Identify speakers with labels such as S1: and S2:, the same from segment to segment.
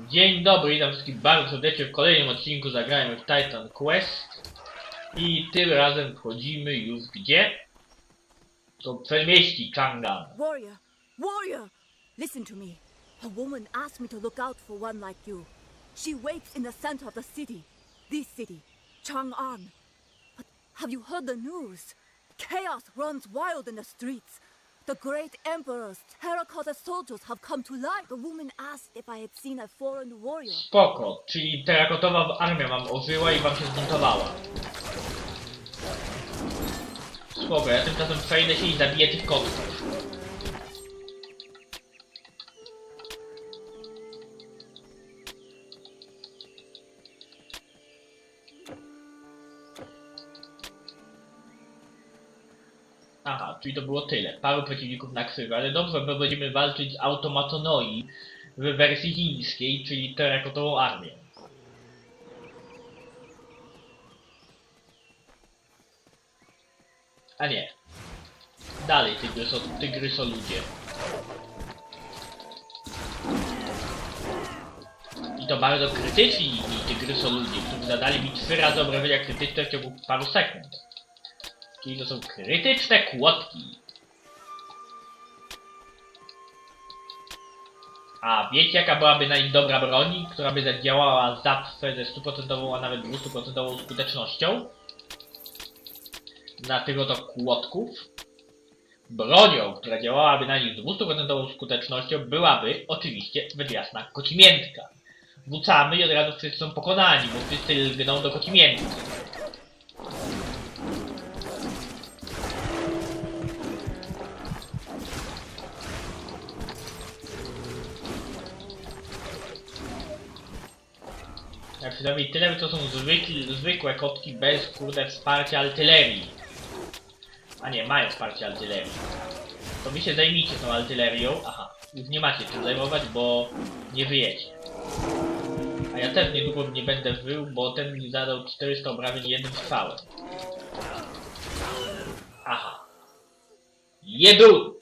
S1: Dzień dobry, witam wszystkich bardzo serdecznie w kolejnym odcinku zagrajmy w Titan Quest. I tym razem wchodzimy już gdzie? Do przedmieści Chang'an.
S2: Warrior, warrior, listen to me. A woman asked me to look out for one like you. She waits in the center of the city, this city, Chang'an. But have you heard the news? Chaos runs wild in the streets. The great emperor's terracotta soldiers have come to life. The woman asked if I had seen a foreign warrior.
S1: Spoko, czyli terakotowa armia wam ożyła i wam się zbuntowała. Spoko, ja tymczasem przejdę się i zabiję tych kotów. Czyli to było tyle. Paru przeciwników na krzyżu, ale dobrze, bo będziemy walczyć z automatonoi w wersji chińskiej, czyli terakotową armię. A nie. Dalej tygryso, tygryso ludzie. I to bardzo krytyczni tygryso ludzie, którzy zadali mi trzy razy obrażenia krytyczne w ciągu paru sekund. Czyli to są krytyczne kłodki. A wiecie jaka byłaby na nich dobra broń, która by zadziałała zawsze ze 100% a nawet 200% skutecznością? Na tych oto kłodków? Bronią, która działałaby na nich z 200% skutecznością byłaby oczywiście wydjasna kocimiętka. Wrzucamy i od razu wszyscy są pokonani, bo wszyscy lgną do kocimiętki. Ja przynajmniej tyle, to są zwykli, zwykłe kotki bez kurde wsparcia artylerii. A nie, mają wsparcie artylerii. To wy się zajmijcie tą artylerią. Aha, już nie macie czym zajmować, bo nie wyjecie. A ja też niedługo nie będę wył, bo ten mi zadał 400 obrażeń jednym strzałem. Aha. Jebut!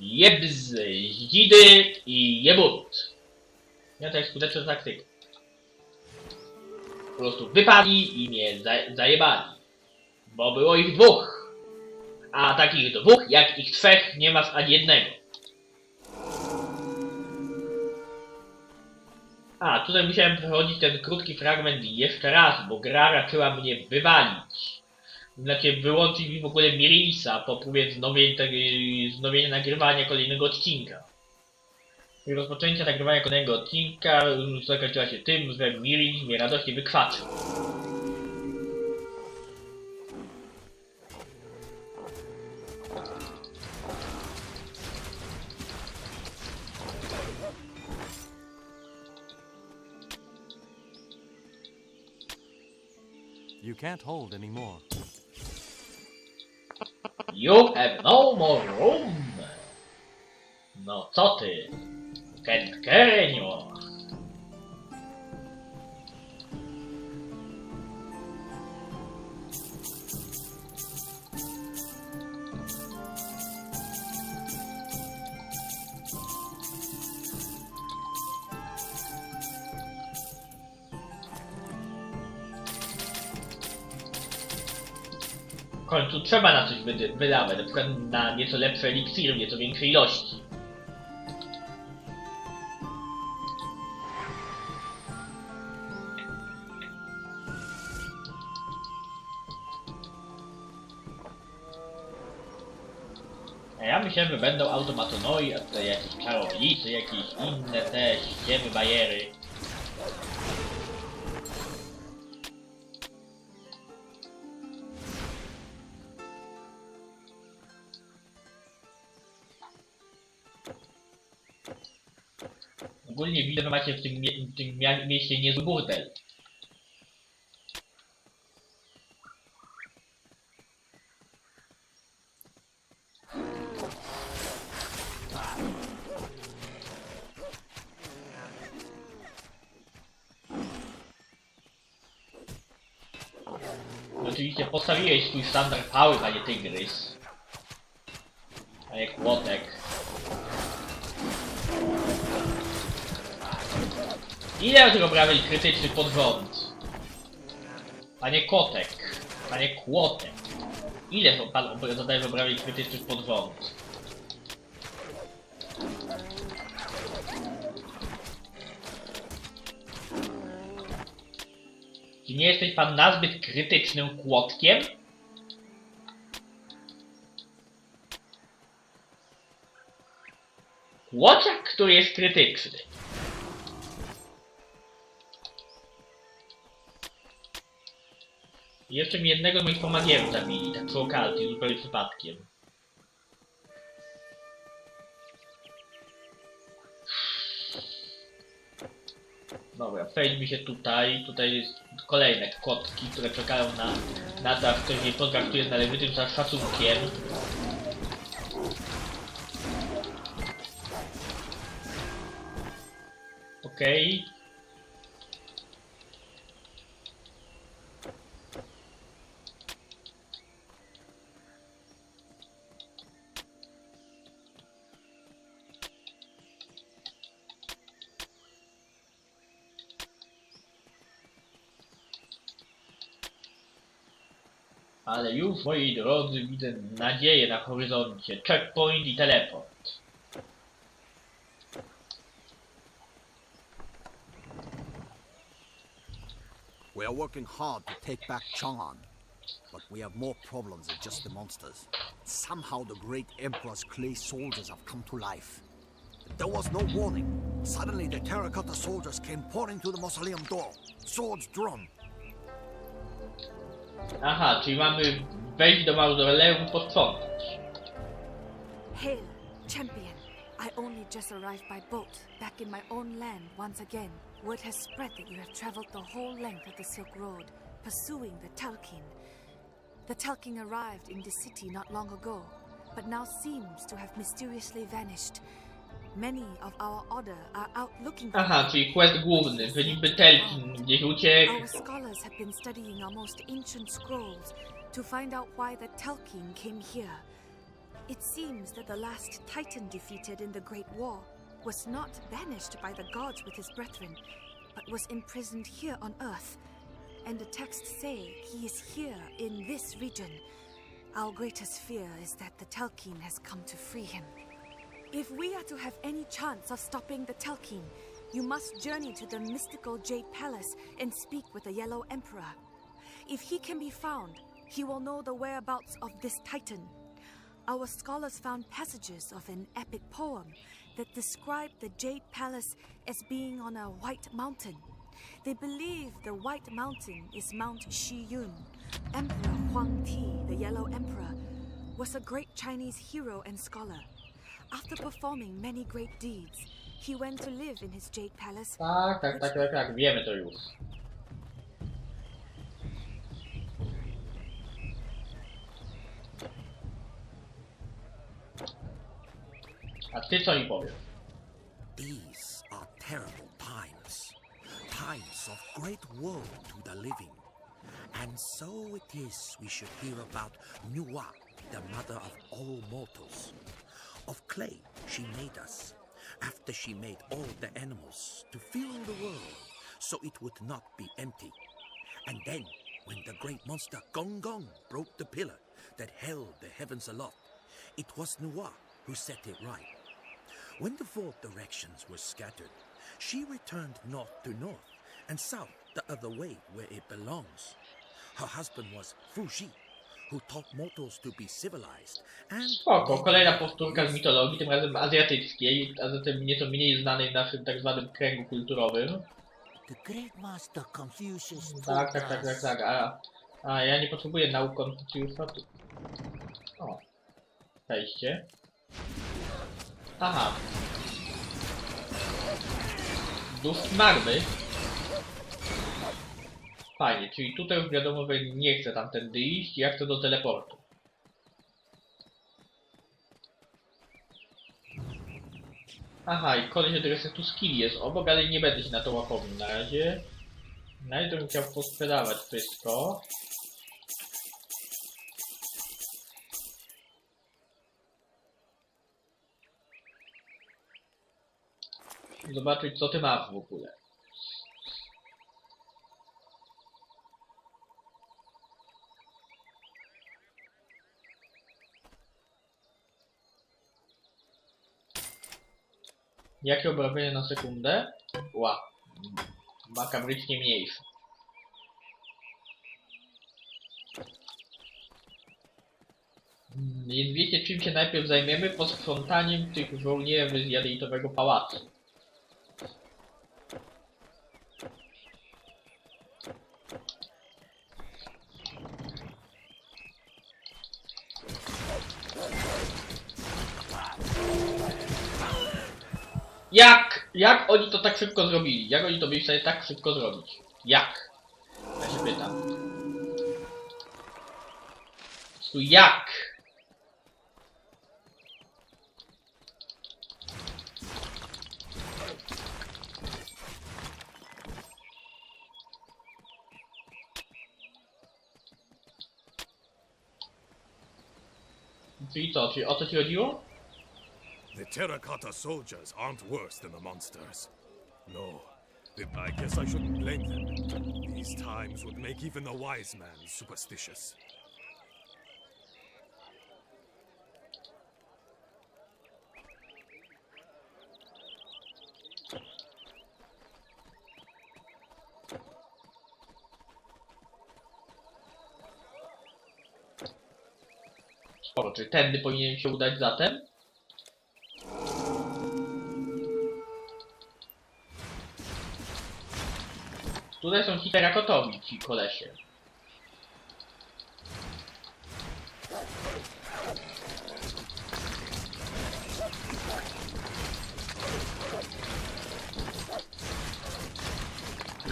S1: Jebz! Zdzidy i jebut! Ja jest skuteczna taktyka. Po prostu wypadli i mnie za zajebali. Bo było ich dwóch. A takich dwóch, jak ich trzech, nie masz ani jednego. A, tutaj musiałem przechodzić ten krótki fragment jeszcze raz, bo gra raczyła mnie wywalić. Znaczy wyłączyć mi w ogóle Mirisa po próbie wznowienia, tego- wznowienia nagrywania kolejnego odcinka. I rozpoczęcia nagrywania kolejnego odcinka zakończyła się tym, że Miris mnie radośnie wykwaczył.
S3: You can't hold anymore.
S1: You have no more room! No co ty? Kętkenio! W końcu trzeba na coś wydawać, na przykład na nieco lepsze eliksiry nieco większej ilości. Będą automatonoi, a tutaj jakieś czarownicy, jakieś inne te ściemy bajery. Ogólnie widzę, że macie w tym, mie- w tym mieście niezły burdel. Postawiłeś swój standard pały, panie tygrys. A nie kłotek. Ile tych obrażeń krytycznych pod rząd? Panie Kotek, panie Kłotek. Ile pan obra- zadaje obrażeń krytycznych pod rząd? Nie jesteś pan nazbyt krytycznym kłotkiem? Kłociak, który jest krytyczny. Jeszcze mi jednego moich pomagierów zabili, tak przy okazji, zupełnie przypadkiem. Przejdźmy się tutaj. Tutaj jest kolejne kotki, które czekają na, na to, aż ktoś je potraktuje z należytym za szacunkiem. Okej. Ale już, moi drodzy, widzę nadzieję na horyzoncie. Checkpoint i teleport.
S4: We are working hard to take back Chang'an, but we have more problems than just the monsters. Somehow the great Emperor's clay soldiers have come to life. There was no warning. Suddenly the terracotta soldiers came pouring through the mausoleum door, swords drawn.
S1: Aha, czyli mamy wejść do mauzoleum posprzątać.
S2: Hail, champion. I only just arrived by boat, back in my own land once again. Word has spread that you have traveled the whole length of the Silk Road, pursuing the Talkin. The Talking arrived in the city not long ago, but now seems to have mysteriously vanished.
S1: Aha, czyli quest główny, że niby Telkin gdzieś uciekł.
S2: Our scholars have been studying our most ancient scrolls to find out why the Telkin came here. It seems that the last Titan defeated in the Great War was not banished by the gods with his brethren, but was imprisoned here on Earth. And the texts say he is here in this region. Our greatest fear is that the Telkin has come to free him. If we are to have any chance of stopping the Telkin, you must journey to the mystical Jade Palace and speak with the Yellow Emperor. If he can be found, he will know the whereabouts of this Titan. Our scholars found passages of an epic poem that describe the Jade Palace as being on a white mountain. They believe the White Mountain is Mount Shiyun. Emperor Huang Ti, the Yellow Emperor, was a great Chinese hero and scholar. After performing many great deeds, he went to live in his Jade Palace
S1: Tak, tak, tak, tak, tak, wiemy to już. A ty co mi powiesz?
S4: These are terrible times. Times of great woe to the living. And so it is we should hear about Nuwa, the mother of all mortals. Of clay she made us, after she made all the animals to fill the world, so it would not be empty. And then, when the great monster Gong Gong broke the pillar that held the heavens aloft, it was Nuwa who set it right. When the four directions were scattered, she returned north to north and south the other way where it belongs. Her husband was Fuji,
S1: Spoko, kolejna powtórka z mitologii, tym razem azjatyckiej, a zatem nieco mniej znanej w naszym tak zwanym kręgu kulturowym. Tak, tak, tak, tak, tak, a, a ja nie potrzebuję nauk Konfucjusza, tu... O, wejście. Aha. Dusz marny. Fajnie, czyli tutaj wiadomo, że nie chcę tamtędy iść, ja chcę do teleportu. Aha, i koleś od resetu skill jest obok, ale nie będę się na to łapował na razie. Na to bym chciał posprzedawać wszystko. Zobaczyć co ty masz w ogóle. Jakie obrażenia na sekundę? Ła. Makabrycznie mniejsze. Więc wiecie czym się najpierw zajmiemy? Posprzątaniem tych żołnierzy z jadejtowego pałacu. Jak? Oni to tak szybko zrobili? Jak oni to byli w stanie tak szybko zrobić? Jak? Ja się pytam. Prostu jak? Czyli co? Czyli o co ci chodziło?
S5: The terracotta soldiers aren't worse than the monsters. No, I guess I shouldn't blame them. These times would make even the wise man superstitious.
S1: Czy tędy powinien się udać zatem? Tutaj są ci terakotowi, ci kolesie.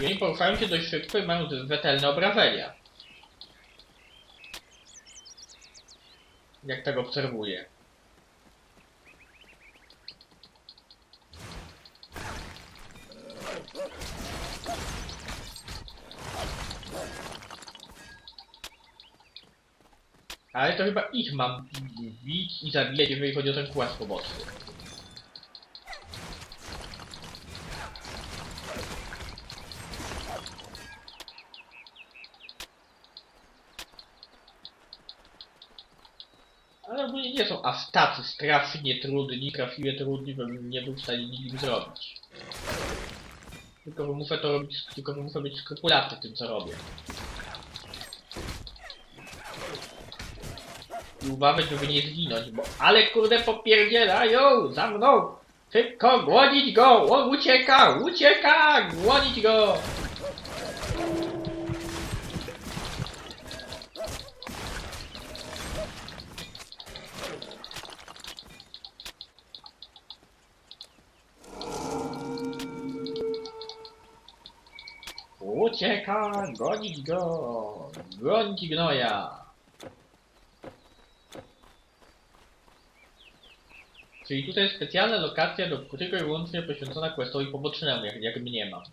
S1: I oni poruszają się dość szybko i mają wetelne obrażenia. Jak tego obserwuję. Ale to chyba ich mam bić i zabijać, jeżeli chodzi o ten kłas poboczny. Ale ogólnie nie są aż tacy strasznie trudni, strasznie trudni, żebym nie był w stanie nic im zrobić. Tylko muszę to robić, tylko muszę być skrupulatny w tym co robię. I uważać, żeby nie zginąć, bo... Ale kurde popierdzielają za mną! Szybko, głonić go! On ucieka! Ucieka! Głonić go! Ucieka! Gonić go! Gonić gnoja! Czyli tutaj jest specjalna lokacja do tylko i wyłącznie poświęcona questowi pobocznemu, jak, jak mnie mam.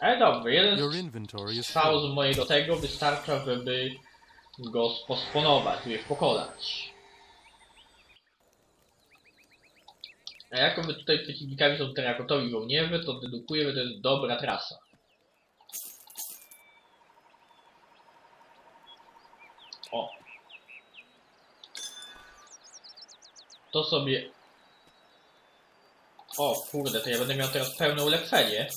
S1: Ale dobrze, jeden strzał z mojego tego wystarcza, żeby go posponować, żeby pokonać. A jako wy tutaj przeciwnikami są terakotowi żołnierze, to dedukuję, że to jest dobra trasa. O. To sobie... O kurde, to ja będę miał teraz pełne ulepszenie.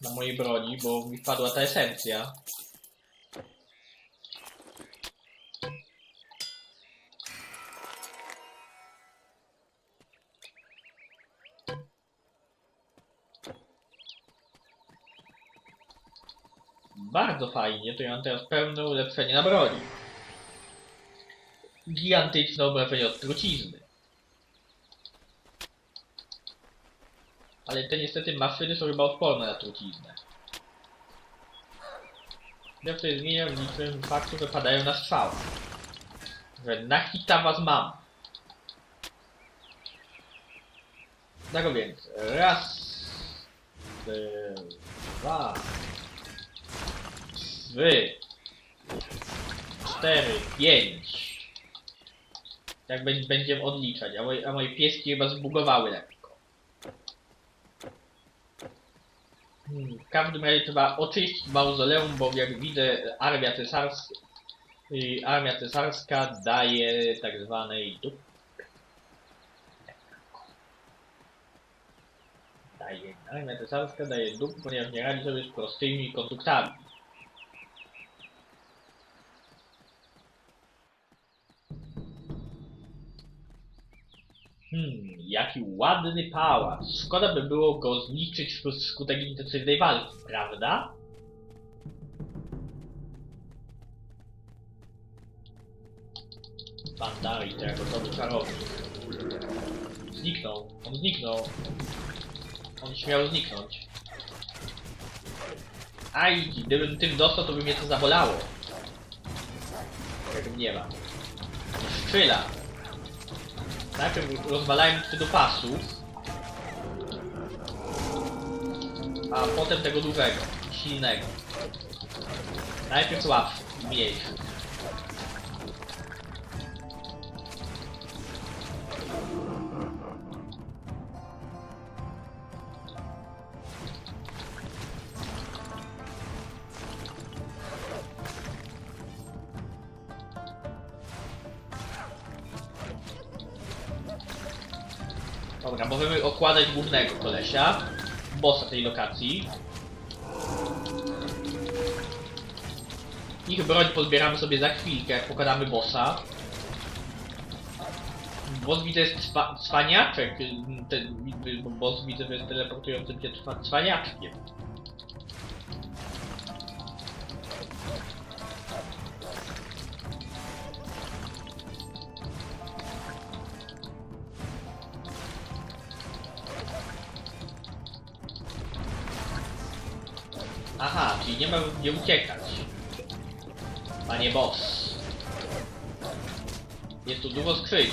S1: Na mojej broni, bo mi wpadła ta esencja. Bardzo fajnie, to ja mam teraz pełne ulepszenie na broni. Gigantyczne obrażenie od trucizny. Ale te niestety maszyny są chyba odporne na truciznę. Ja tutaj zmieniam niczym faktu, że padają na strzał. Że na hita was mam. Tak więc, raz, dwa, trzy, cztery, pięć. Tak będzie- będziemy odliczać, a moje, a moje pieski chyba zbugowały lekko. Hmm, w każdym razie trzeba oczyścić mauzoleum, bo jak widzę armia cesarska, y, armia cesarska daje tak zwanej. Daje, armia cesarska daje dup, ponieważ nie radzi sobie z prostymi konstruktami. Hmm, jaki ładny pałac. Szkoda by było go zniszczyć wskutek intensywnej walki, prawda? Bandari, to jako gotowy czarownik. Zniknął, on zniknął. On śmiał zniknąć. Aj, gdybym tym dostał, to by mnie to zabolało. Jak nie ma. Szczyla. Najpierw rozwalajmy do pasów. A potem tego dużego, silnego. Najpierw łatwy, mniejszy. Głównego kolesia, bossa tej lokacji. Ich broń pozbieramy sobie za chwilkę, jak pokonamy bossa. Boss widzę jest cwa cwaniaczek, ten, bo boss widzę jest teleportującym się cwa cwaniaczkiem. Nie ma gdzie uciekać. Panie boss. Jest tu dużo skrzyń.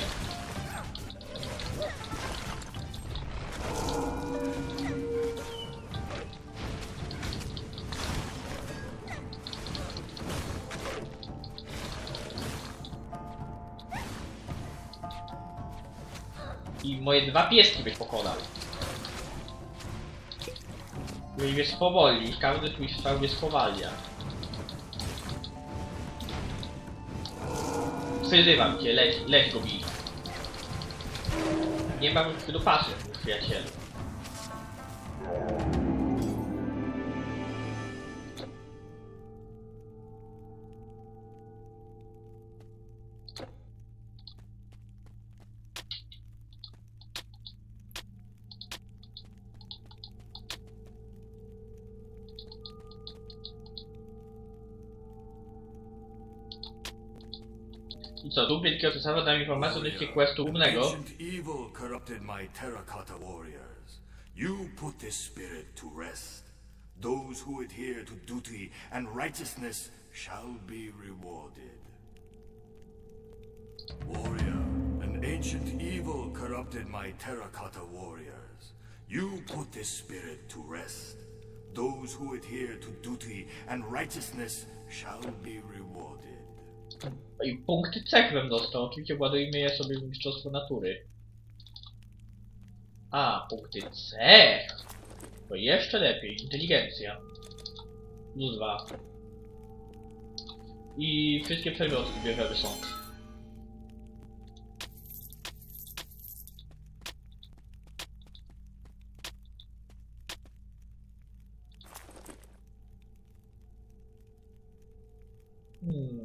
S1: I moje dwa pieski byś pokonał. No i mnie spowolni, każdy twój strzał mnie spowalnia. Przyzywam cię, leć, leć go bij. Nie mam już do pasy, przyjacielu. I co, tu wielkiego cesarza dał informację odnośnie questu głównego.
S6: Ancient evil corrupted my terracotta warriors. You put this spirit to rest. Those who adhere to duty and righteousness shall be rewarded. Warrior, an ancient evil corrupted my terracotta warriors. You put this spirit to rest. Those who adhere to duty and righteousness shall be rewarded.
S1: I punkty cech bym dostał, oczywiście ładujmy je sobie w mistrzostwo natury. A, punkty cech. To jeszcze lepiej, inteligencja. Plus dwa. I wszystkie przedmioty bierzemy są. Hmm.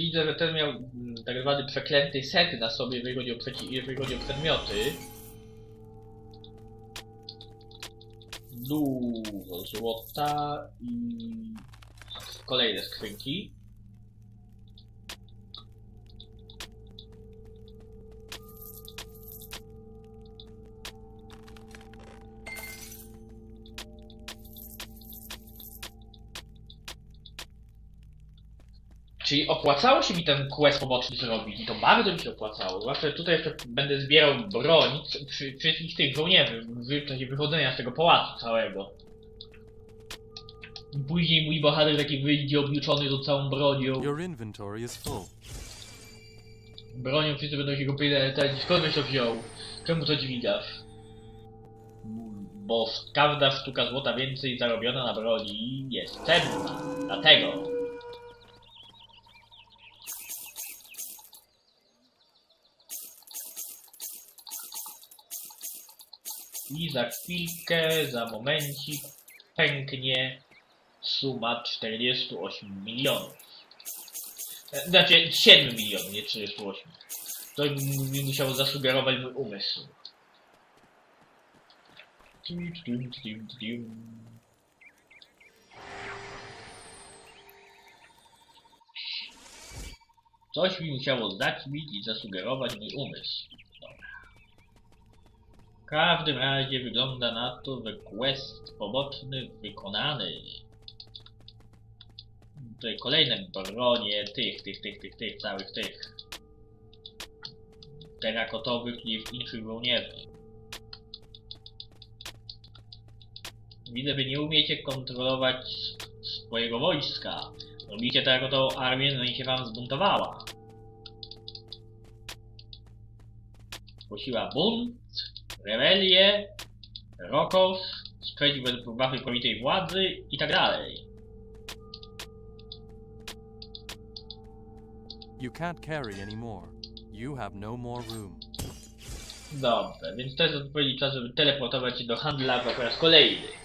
S1: Widzę, że ten miał mm, tak zwany przeklęty set na sobie, jeżeli chodzi o, przeci- chodzi o przedmioty. Dużo złota i kolejne skrzynki. Czyli opłacało się mi ten quest poboczny zrobić i to bardzo mi się opłacało. Zwłaszcza tutaj jeszcze będę zbierał broń wszystkich tych żołnierzy w czasie wychodzenia z tego pałacu całego. Później mój bohater taki wyjdzie objuczony tą całą bronią.
S3: Your inventory is full.
S1: Bronią wszyscy będą się go pytać, skąd byś to wziął? Czemu to dźwigasz? Bo każda sztuka złota więcej zarobiona na broni jest cenna. Dlatego. I za chwilkę, za momencik pęknie suma 48 milionów. Znaczy 7 milionów, nie 48. To mi musiało zasugerować mój umysł. Coś mi musiało zaćmić i zasugerować mój umysł. W każdym razie wygląda na to, że quest poboczny wykonany. Tutaj kolejne bronie tych, tych, tych, tych, tych, całych tych terakotowych i innych żołnierzy. Widzę, że nie umiecie kontrolować swojego wojska. Robicie terakotową armię, no i się wam zbuntowała. Głosiła bunt, rebelię, rokosz, sprzeciw wobec waszej prawitej władzy i tak dalej.
S3: You can't carry anymore. You have no more room.
S1: Dobrze, więc to jest odpowiedni czas, żeby teleportować się do handlarza po raz kolejny.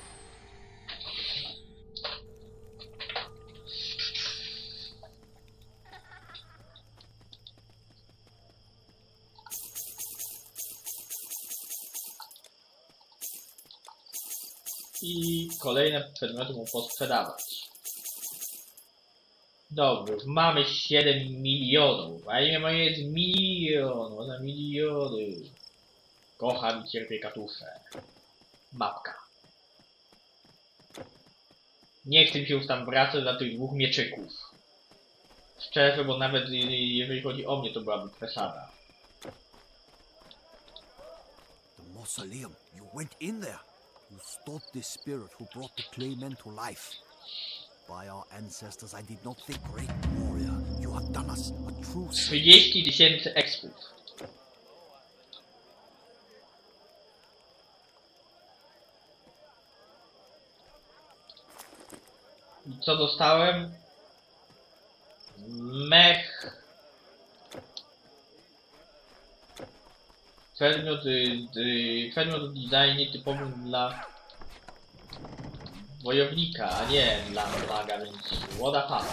S1: I kolejne przedmioty mu posprzedawać. Dobrze, mamy 7 milionów, a imię moje jest milion, ona miliony. Kocham i cierpię katusze. Mapka. Nie chcę się już tam wracać dla tych dwóch mieczyków. Szczerze, bo nawet jeżeli chodzi o mnie, to byłaby przesada.
S4: The mausoleum. You went in there. You stopped the spirit who brought the clay men to life. By our ancestors, I did not think great warrior. You have done us a true.
S1: 30 tysięcy expów. I co dostałem? Mech. Przedmiot, y, y, przedmiot designie typowym dla wojownika, a nie dla maga, więc the fuck.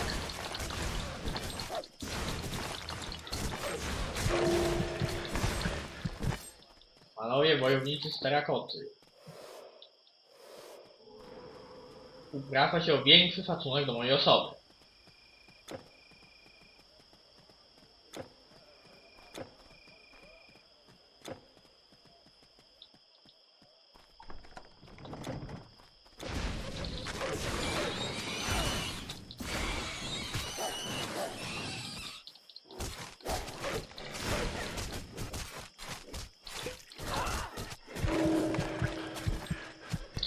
S1: Panowie wojownicy z terakoty. Uprawia się o większy szacunek do mojej osoby.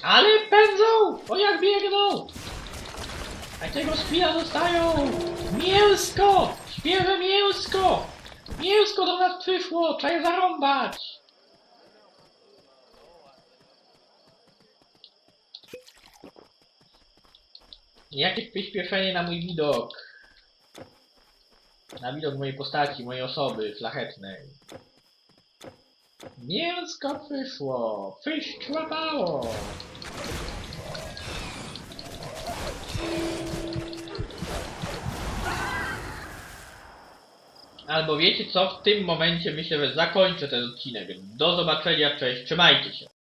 S1: Ale pędzą! O jak biegną! Jakiego spina dostają? Mięsko! Świeże mięsko! Mięsko do nas przyszło! Trzeba je zarąbać! Jakie przyspieszenie na mój widok. Na widok mojej postaci, mojej osoby szlachetnej. Mięsko przyszło! Przyszczłapało! Albo wiecie co, w tym momencie myślę, że zakończę ten odcinek. Do zobaczenia, cześć, trzymajcie się.